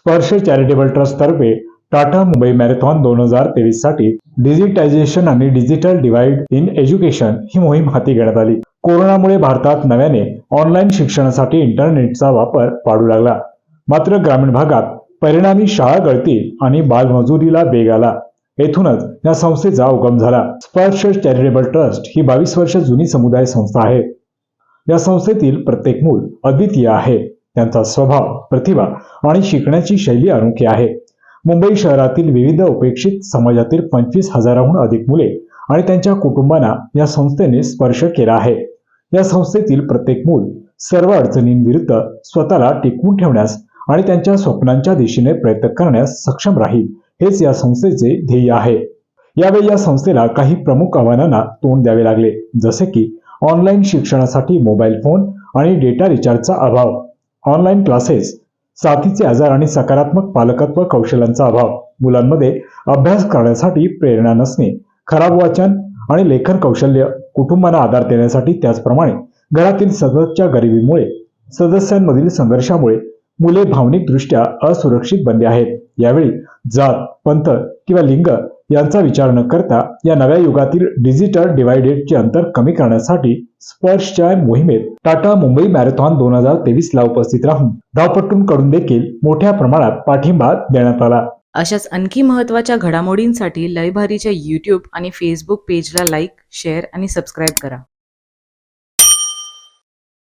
स्पर्श charitable trust तर्फे Tata Mumbai marathon दोन हजार तेवीससाठी डिजिटायझेशन आणि डिजिटल डिव्हाइड इन एज्युकेशन ही मोहीम हाती घेण्यात आली. कोरोनामुळे भारतात नव्याने ऑनलाईन शिक्षणासाठी इंटरनेटचा वापर वाढू लागला. मात्र ग्रामीण भागात परिणामी शाळा गळती आणि बालमजुरीला वेग आला. येथूनच या संस्थेचा उगम झाला. स्पर्श चॅरिटेबल ट्रस्ट ही बावीस वर्ष जुनी समुदाय संस्था आहे. या संस्थेतील प्रत्येक मूल अद्वितीय आहे. त्यांचा स्वभाव प्रतिभा आणि शिकण्याची शैली अनोखी आहे. मुंबई शहरातील विविध उपेक्षित समाजातील पंचवीस हजाराहून अधिक मुले आणि त्यांच्या कुटुंबांना या संस्थेने स्पर्श केला आहे. या संस्थेतील प्रत्येक मूल सर्व अडचणींविरुद्ध स्वतःला टिकवून ठेवण्यास आणि त्यांच्या स्वप्नांच्या दिशेने प्रयत्न करण्यास सक्षम राहील हेच या संस्थेचे ध्येय आहे. यावेळी या संस्थेला काही प्रमुख आव्हानांना तोंड द्यावे लागले जसे की ऑनलाईन शिक्षणासाठी मोबाईल फोन आणि डेटा रिचार्जचा अभाव. ऑनलाईन क्लासेस साथीचे आजार आणि सकारात्मक पालकत्व कौशल्यांचा अभाव. मुलांमध्ये अभ्यास करण्यासाठी प्रेरणा नसणे खराब वाचन आणि लेखन कौशल्य कुटुंबांना आधार देण्यासाठी त्याचप्रमाणे घरातील सततच्या गरिबीमुळे सदस्यांमधील संघर्षामुळे मुले भावनिकदृष्ट्या असुरक्षित बनले आहेत. यावेळी जात पंथ किंवा लिंग यांचा विचार न करता या नव्या युगातील डिजिटल डिव्हायडेडचे अंतर कमी करण्यासाठी स्पर्शच्या मोहिमेत टाटा मुंबई मॅरेथॉन दोन हजार तेवीस ला उपस्थित राहून धावपटूंकडून देखील मोठ्या प्रमाणात पाठिंबा देण्यात आला. अशाच आणखी महत्त्वाच्या घडामोडींसाठी लयभारीच्या यूट्यूब आणि फेसबुक पेजला लाईक शेअर आणि सबस्क्राईब करा.